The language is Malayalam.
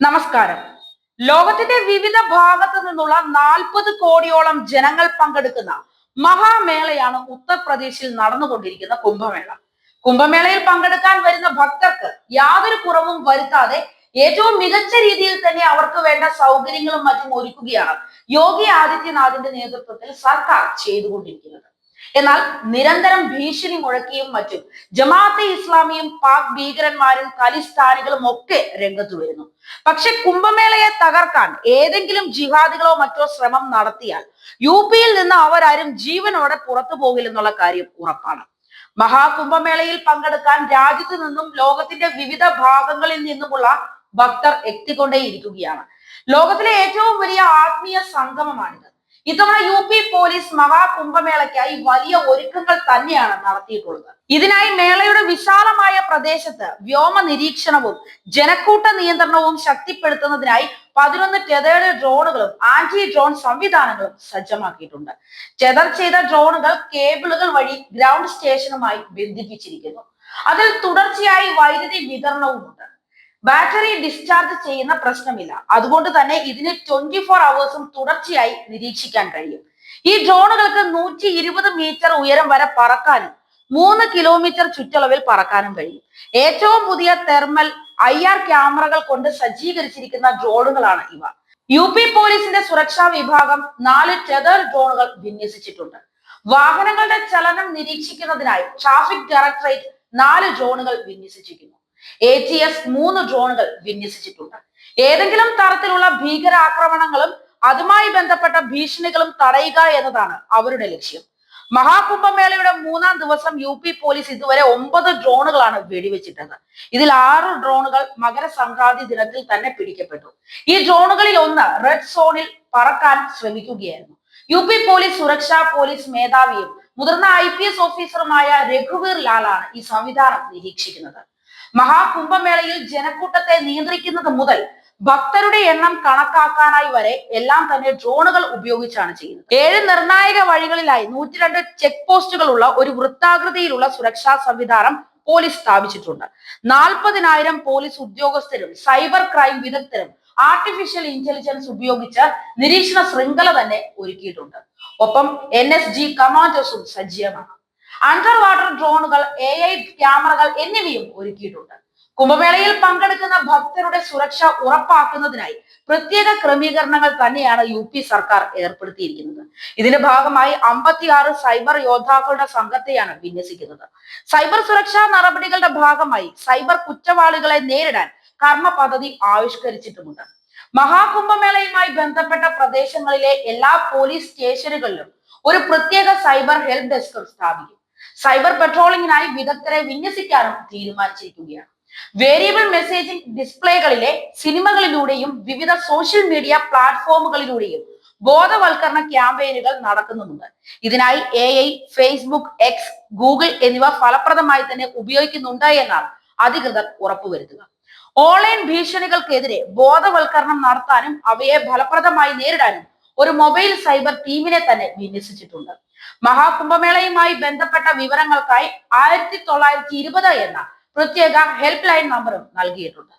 നമസ്കാരം. ലോകത്തിന്റെ വിവിധ ഭാഗത്തു നിന്നുള്ള നാൽപ്പത് കോടിയോളം ജനങ്ങൾ പങ്കെടുക്കുന്ന മഹാമേളയാണ് ഉത്തർപ്രദേശിൽ നടന്നുകൊണ്ടിരിക്കുന്ന കുംഭമേള. കുംഭമേളയിൽ പങ്കെടുക്കാൻ വരുന്ന ഭക്തർക്ക് യാതൊരു കുറവും വരുത്താതെ ഏറ്റവും മികച്ച രീതിയിൽ തന്നെ അവർക്ക് വേണ്ട സൗകര്യങ്ങളും മറ്റും ഒരുക്കുകയാണ് യോഗി ആദിത്യനാഥിന്റെ നേതൃത്വത്തിൽ സർക്കാർ ചെയ്തുകൊണ്ടിരിക്കുന്നത്. എന്നാൽ നിരന്തരം ഭീഷണി മുഴക്കിയും മറ്റും ജമാഅത്തെ ഇസ്ലാമിയും പാക് ഭീകരന്മാരും ഖലിസ്ഥാനികളും ഒക്കെ രംഗത്ത് വരുന്നു. പക്ഷെ കുംഭമേളയെ തകർക്കാൻ ഏതെങ്കിലും ജിഹാദികളോ മറ്റോ ശ്രമം നടത്തിയാൽ യു പിയിൽ നിന്ന് അവരാരും ജീവനോടെ പുറത്തു പോകില്ലെന്നുള്ള കാര്യം ഉറപ്പാണ്. മഹാകുംഭമേളയിൽ പങ്കെടുക്കാൻ രാജ്യത്തു നിന്നും ലോകത്തിന്റെ വിവിധ ഭാഗങ്ങളിൽ നിന്നുമുള്ള ഭക്തർ എത്തിക്കൊണ്ടേയിരിക്കുകയാണ്. ലോകത്തിലെ ഏറ്റവും വലിയ ആത്മീയ സംഗമമാണിത്. ഇത്തവണ യു പി പോലീസ് മഹാകുംഭമേളയ്ക്കായി വലിയ ഒരുക്കങ്ങൾ തന്നെയാണ് നടത്തിയിട്ടുള്ളത്. ഇതിനായി മേളയുടെ വിശാലമായ പ്രദേശത്ത് വ്യോമ നിരീക്ഷണവും ജനക്കൂട്ട നിയന്ത്രണവും ശക്തിപ്പെടുത്തുന്നതിനായി പതിനൊന്ന് ടെതേഡ് ഡ്രോണുകളും ആന്റി ഡ്രോൺ സംവിധാനങ്ങളും സജ്ജമാക്കിയിട്ടുണ്ട്. ടെതർ ചെയ്ത ഡ്രോണുകൾ കേബിളുകൾ വഴി ഗ്രൗണ്ട് സ്റ്റേഷനുമായി ബന്ധിപ്പിച്ചിരിക്കുന്നു. അതിൽ തുടർച്ചയായി വൈദ്യുതി വിതരണവുമുണ്ട്. ബാറ്ററി ഡിസ്ചാർജ് ചെയ്യുന്ന പ്രശ്നമില്ല. അതുകൊണ്ട് തന്നെ ഇതിന് ട്വന്റി ഫോർ അവേഴ്സും തുടർച്ചയായി നിരീക്ഷിക്കാൻ കഴിയും. ഈ ഡ്രോണുകൾക്ക് നൂറ്റി ഇരുപത് മീറ്റർ ഉയരം വരെ പറക്കാനും മൂന്ന് കിലോമീറ്റർ ചുറ്റളവിൽ പറക്കാനും കഴിയും. ഏറ്റവും പുതിയ തെർമൽ ഐ ആർ ക്യാമറകൾ കൊണ്ട് സജ്ജീകരിച്ചിരിക്കുന്ന ഡ്രോണുകളാണ് ഇവ. യു പി പോലീസിന്റെ സുരക്ഷാ വിഭാഗം നാല് ടെതർ ഡ്രോണുകൾ വിന്യസിച്ചിട്ടുണ്ട്. വാഹനങ്ങളുടെ ചലനം നിരീക്ഷിക്കുന്നതിനായി ട്രാഫിക് ഡയറക്ടറേറ്റ് നാല് ഡ്രോണുകൾ വിന്യസിച്ചിരിക്കുന്നു. എ ടി എസ് മൂന്ന് ഡ്രോണുകൾ വിന്യസിച്ചിട്ടുണ്ട്. ഏതെങ്കിലും തരത്തിലുള്ള ഭീകരാക്രമണങ്ങളും അതുമായി ബന്ധപ്പെട്ട ഭീഷണികളും തടയുക എന്നതാണ് അവരുടെ ലക്ഷ്യം. മഹാകുംഭമേളയുടെ മൂന്നാം ദിവസം യു പി പോലീസ് ഇതുവരെ ഒമ്പത് ഡ്രോണുകളാണ് വെടിവെച്ചിട്ടത്. ഇതിൽ ആറ് ഡ്രോണുകൾ മകരസംക്രാന്തി ദിനത്തിൽ തന്നെ പിടിക്കപ്പെട്ടു. ഈ ഡ്രോണുകളിൽ ഒന്ന് റെഡ് സോണിൽ പറക്കാൻ ശ്രമിക്കുകയായിരുന്നു. യു പി പോലീസ് സുരക്ഷാ പോലീസ് മേധാവിയും മുതിർന്ന ഐ പി എസ് ഓഫീസറുമായ രഘുവീർ ലാലാണ് ഈ സംവിധാനം നിരീക്ഷിക്കുന്നത്. മഹാകുംഭമേളയിൽ ജനക്കൂട്ടത്തെ നിയന്ത്രിക്കുന്നത് മുതൽ ഭക്തരുടെ എണ്ണം കണക്കാക്കാനായി വരെ എല്ലാം തന്നെ ഡ്രോണുകൾ ഉപയോഗിച്ചാണ് ചെയ്യുന്നത്. ഏഴ് നിർണായക വഴികളിലായി നൂറ്റിരണ്ട് ചെക്ക് പോസ്റ്റുകളുള്ള ഒരു വൃത്താകൃതിയിലുള്ള സുരക്ഷാ സംവിധാനം പോലീസ് സ്ഥാപിച്ചിട്ടുണ്ട്. നാൽപ്പതിനായിരം പോലീസ് ഉദ്യോഗസ്ഥരും സൈബർ ക്രൈം വിദഗ്ധരും ആർട്ടിഫിഷ്യൽ ഇന്റലിജൻസ് ഉപയോഗിച്ച് നിരീക്ഷണ ശൃംഖല തന്നെ ഒരുക്കിയിട്ടുണ്ട്. ഒപ്പം എൻ എസ് ജി കമാൻഡോസും സജ്ജീയമാണ് അണ്ടർ വാട്ടർ ഡ്രോണുകൾ എ ഐ ക്യാമറകൾ എന്നിവയും ഒരുക്കിയിട്ടുണ്ട്. കുംഭമേളയിൽ പങ്കെടുക്കുന്ന ഭക്തരുടെ സുരക്ഷ ഉറപ്പാക്കുന്നതിനായി പ്രത്യേക ക്രമീകരണങ്ങൾ തന്നെയാണ് യു പി സർക്കാർ ഏർപ്പെടുത്തിയിരിക്കുന്നത്. ഇതിന്റെ ഭാഗമായി അമ്പത്തിയാറ് സൈബർ യോദ്ധാക്കളുടെ സംഘത്തെയാണ് വിന്യസിക്കുന്നത്. സൈബർ സുരക്ഷാ നടപടികളുടെ ഭാഗമായി സൈബർ കുറ്റവാളികളെ നേരിടാൻ കർമ്മ പദ്ധതി ആവിഷ്കരിച്ചിട്ടുമുണ്ട്. മഹാകുംഭമേളയുമായി ബന്ധപ്പെട്ട പ്രദേശങ്ങളിലെ എല്ലാ പോലീസ് സ്റ്റേഷനുകളിലും ഒരു പ്രത്യേക സൈബർ ഹെൽപ് ഡെസ്ക് സ്ഥാപിക്കും. സൈബർ പെട്രോളിംഗിനായി വിദഗ്ധരെ വിന്യസിക്കാനും തീരുമാനിച്ചിരിക്കുകയാണ്. വേരിയബിൾ മെസ്സേജിംഗ് ഡിസ്പ്ലേകളിലെ സിനിമകളിലൂടെയും വിവിധ സോഷ്യൽ മീഡിയ പ്ലാറ്റ്ഫോമുകളിലൂടെയും ബോധവൽക്കരണ ക്യാമ്പയിനുകൾ നടക്കുന്നുമുണ്ട്. ഇതിനായി A I Facebook X Google എന്നിവ ഫലപ്രദമായി തന്നെ ഉപയോഗിക്കുന്നുണ്ട് എന്നാണ് അധികൃതർ ഉറപ്പുവരുത്തുക. ഓൺലൈൻ ഭീഷണികൾക്കെതിരെ ബോധവൽക്കരണം നടത്താനും അവയെ ഫലപ്രദമായി നേരിടാനും ഒരു മൊബൈൽ സൈബർ ടീമിനെ തന്നെ വിന്യസിച്ചിട്ടുണ്ട്. മഹാകുംഭമേളയുമായി ബന്ധപ്പെട്ട വിവരങ്ങൾക്കായി ആയിരത്തി തൊള്ളായിരത്തി ഇരുപത് എന്ന പ്രത്യേക ഹെൽപ്പ് ലൈൻ നമ്പറും നൽകിയിട്ടുണ്ട്.